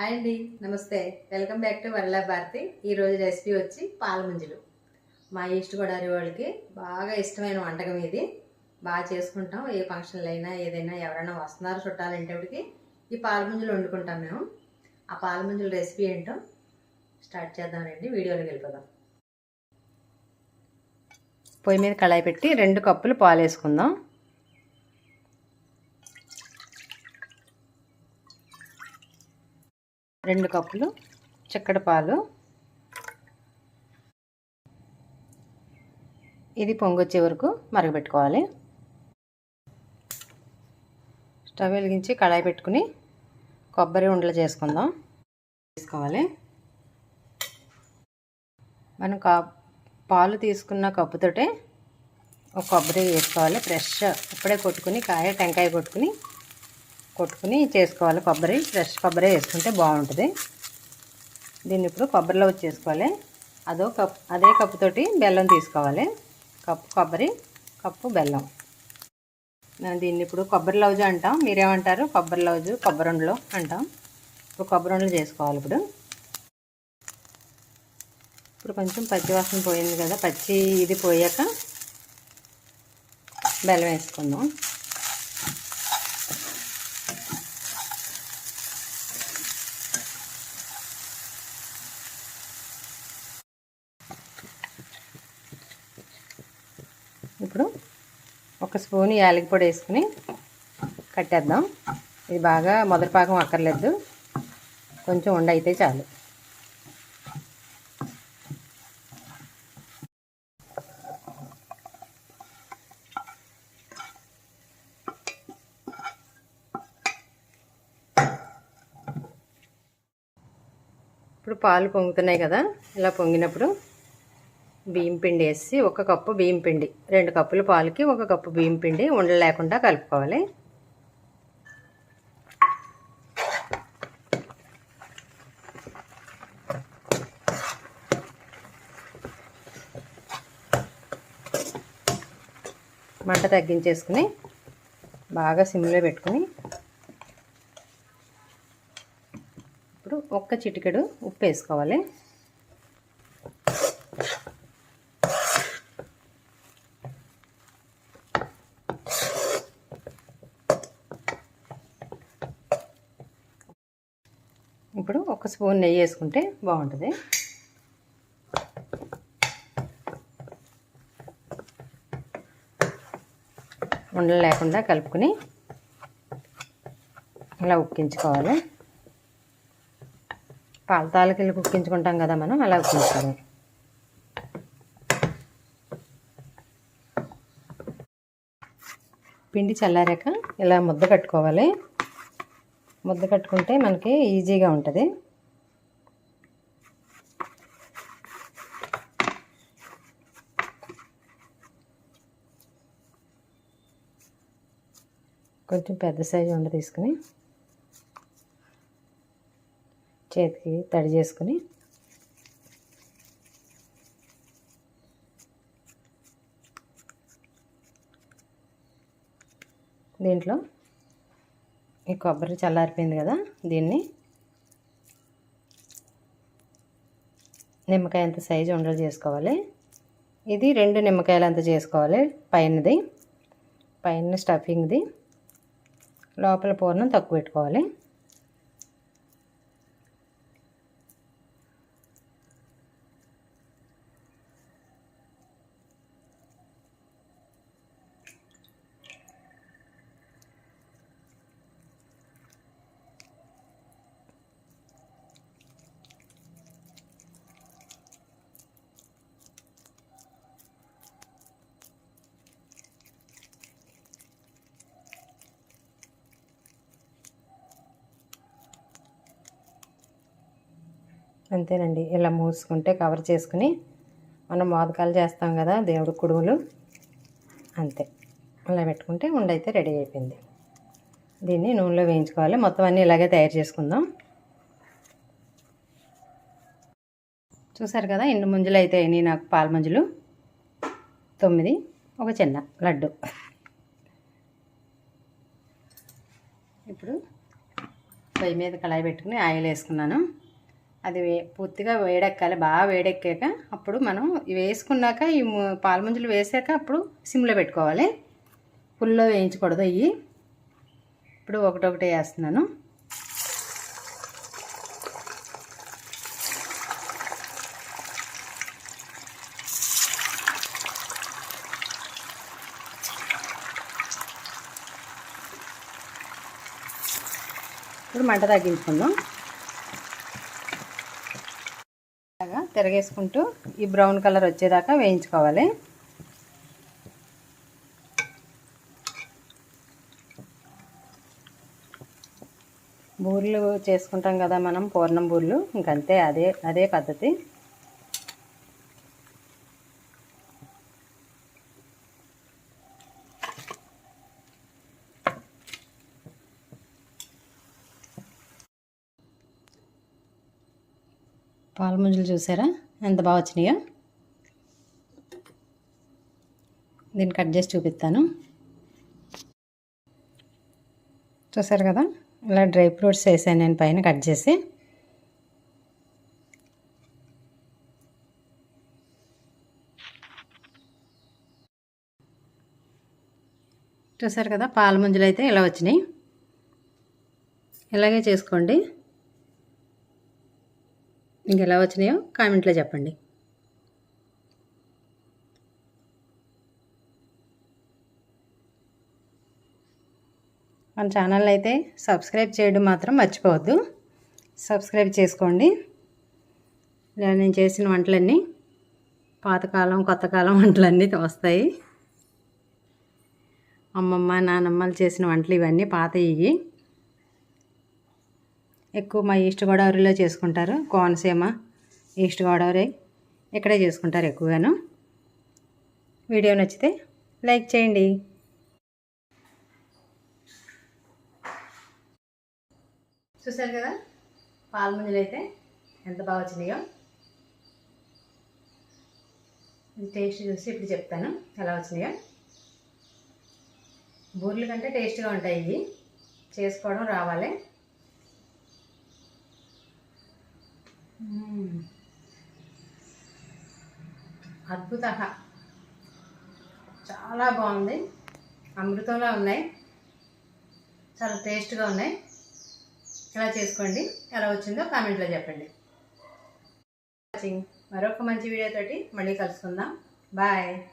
Hi అండి నమస్తే. Welcome back to Varala Bharathi. ఈరోజు రెసిపీ వచ్చి పాలముంజులు మా ఈస్ట్ గోదావరి వాళ్ళకి బాగా ఇష్టమైన వంటకం ఇది. బాగా చేసుకుంటాం. ఏ ఫంక్షన్లు అయినా ఏదైనా ఎవరైనా వస్తున్నారు చుట్టాలంటేటికి ఈ పాలముంజులు వండుకుంటాం మేము. ఆ పాలముంజల రెసిపీ ఏంటో స్టార్ట్ చేద్దామండి. వీడియోలోకి వెళ్ళిపోదాం. పొయ్యి మీద కళాయి పెట్టి రెండు కప్పులు పాలు వేసుకుందాం రెండు కప్పులు చిక్కడి పాలు. ఇది పొంగొచ్చే వరకు మరగబెట్టుకోవాలి. స్టవ్ వెలిగించి కళాయి పెట్టుకుని కొబ్బరి ఉండలు చేసుకుందాం. తీసుకోవాలి. మనం కా పాలు తీసుకున్న కప్పుతోటే ఒక కొబ్బరి వేసుకోవాలి. ఫ్రెష్. ఇప్పుడే కొట్టుకుని కాయ టెంకాయ కొట్టుకుని కొట్టుకుని చేసుకోవాలి కొబ్బరి. ఫ్రెష్ కొబ్బరి వేసుకుంటే బాగుంటుంది. దీన్ని ఇప్పుడు కొబ్బరిలో వచ్చేసుకోవాలి. అదో కప్ అదే కప్పుతోటి బెల్లం తీసుకోవాలి. కప్పు కొబ్బరి కప్పు బెల్లం. మనం దీన్ని ఇప్పుడు కొబ్బరి లౌజు అంటాం. మీరేమంటారు? కొబ్బరి లౌజు కొబ్బరిండలు అంటాం. ఇప్పుడు కొబ్బరిండలు చేసుకోవాలి ఇప్పుడు. ఇప్పుడు కొంచెం పచ్చి వాసన పోయింది కదా పచ్చి ఇది పోయాక బెల్లం వేసుకుందాం. ఇప్పుడు ఒక స్పూన్ యాలకి పొడి వేసుకుని కట్టేద్దాం. ఇది బాగా మొదటి పాకం అక్కర్లేదు. కొంచెం ఉండ అయితే చాలు. ఇప్పుడు పాలు పొంగుతున్నాయి కదా ఇలా పొంగినప్పుడు బియ్యం పిండి వేసి ఒక కప్పు బియ్యం పిండి రెండు కప్పుల పాలకి ఒక కప్పు బియ్యం పిండి ఉండలు లేకుండా కలుపుకోవాలి. మంట తగ్గించేసుకుని బాగా సిమ్లో పెట్టుకుని ఇప్పుడు ఒక్క చిటికెడు ఉప్పు వేసుకోవాలి. ఇప్పుడు ఒక స్పూన్ నెయ్యి వేసుకుంటే బాగుంటుంది. ఉండలు లేకుండా కలుపుకొని ఇలా ఉక్కించుకోవాలి. పాల వెళ్ళి ఉక్కించుకుంటాం కదా మనం అలా ఉక్కించుకోవాలి. పిండి చల్లారాక ఇలా ముద్ద కట్టుకోవాలి. ముద్ద కట్టుకుంటే మనకి ఈజీగా ఉంటుంది. కొంచెం పెద్ద సైజు ఉండ తీసుకుని చేతికి తడి చేసుకుని దీంట్లో ఈ కొబ్బరి చల్లారిపోయింది కదా దీన్ని. నిమ్మకాయ అంత సైజు ఉండలు చేసుకోవాలి. ఇది రెండు నిమ్మకాయలు అంత చేసుకోవాలి పైనది. పైన స్టఫింగ్ది. లోపల పూర్ణం తక్కువ పెట్టుకోవాలి. అంతేనండి. ఇలా మూసుకుంటే కవర్ చేసుకుని మనం మోదకాలు చేస్తాం కదా దేవుడు కుడుములు. అంతే. అలా పెట్టుకుంటే ఉండైతే రెడీ అయిపోయింది. దీన్ని నూనెలో వేయించుకోవాలి. మొత్తం అన్నీ ఇలాగే తయారు చేసుకుందాం. చూసారు కదా ఎన్ని ముంజలు అయితే అయినాయి నాకు పాల మంజులు. తొమ్మిది ఒక చిన్న లడ్డు. ఇప్పుడు పొయ్యి మీద కళాయి పెట్టుకుని ఆయిల్ వేసుకున్నాను. అది వే పూర్తిగా వేడెక్కాలి. బాగా వేడెక్కాక అప్పుడు మనం వేసుకున్నాక ఈ పాలముంజలు వేసాక అప్పుడు సిమ్లో పెట్టుకోవాలి. ఫుల్లో వేయించకూడదు ఇవి ఇప్పుడు ఒకటొకటి వేస్తున్నాను. ఇప్పుడు మంట తగ్గించుకుందాం ఇలాగా తిరగేసుకుంటూ ఈ బ్రౌన్ కలర్ వచ్చేదాకా వేయించుకోవాలి. బూర్లు చేసుకుంటాం కదా మనం పూర్ణం బూర్లు. ఇంకంతే అదే అదే పద్ధతి. పాలముంజలు చూసారా? ఎంత బాగా వచ్చినాయో? దీన్ని కట్ చేసి చూపిస్తాను. చూసారు కదా? ఇలా డ్రై ఫ్రూట్స్ వేసాను నేను పైన కట్ చేసి. చూసారు కదా? పాలముంజలు అయితే ఇలా వచ్చినాయి. ఇలాగే చేసుకోండి. మీకు ఎలా వచ్చినాయో కామెంట్లో చెప్పండి. మన ఛానల్ అయితే సబ్స్క్రైబ్ చేయడం మాత్రం మర్చిపోవద్దు. సబ్స్క్రైబ్ చేసుకోండి. ఇలా నేను చేసిన వంటలన్నీ పాతకాలం కొత్త కాలం వంటలన్నీ వస్తాయి. అమ్మమ్మ నానమ్మలు చేసిన వంటలు ఇవన్నీ పాత ఇవి ఎక్కువ మా ఈస్ట్ గోదావరిలో చేసుకుంటారు. కోనసీమ ఈస్ట్ గోదావరి ఇక్కడే చేసుకుంటారు ఎక్కువగాను. వీడియో నచ్చితే లైక్ చేయండి. చూసారు కదా? పాల ముంజలు అయితే ఎంత బాగా వచ్చినాయో. టేస్ట్ చూసి ఇప్పుడు చెప్తాను ఎలా వచ్చినాయో. బూర్ల కంటే టేస్ట్గా ఉంటాయి ఇవి. చేసుకోవడం రావాలి. అద్భుత. చాలా బాగుంది. అమృతంలో ఉన్నాయి. చాలా టేస్ట్గా ఉన్నాయి. ఎలా చేసుకోండి? ఎలా వచ్చిందో కామెంట్లో చెప్పండి. వాచింగ్ మరొక మంచి వీడియోతోటి మళ్ళీ కలుసుకుందాం. బాయ్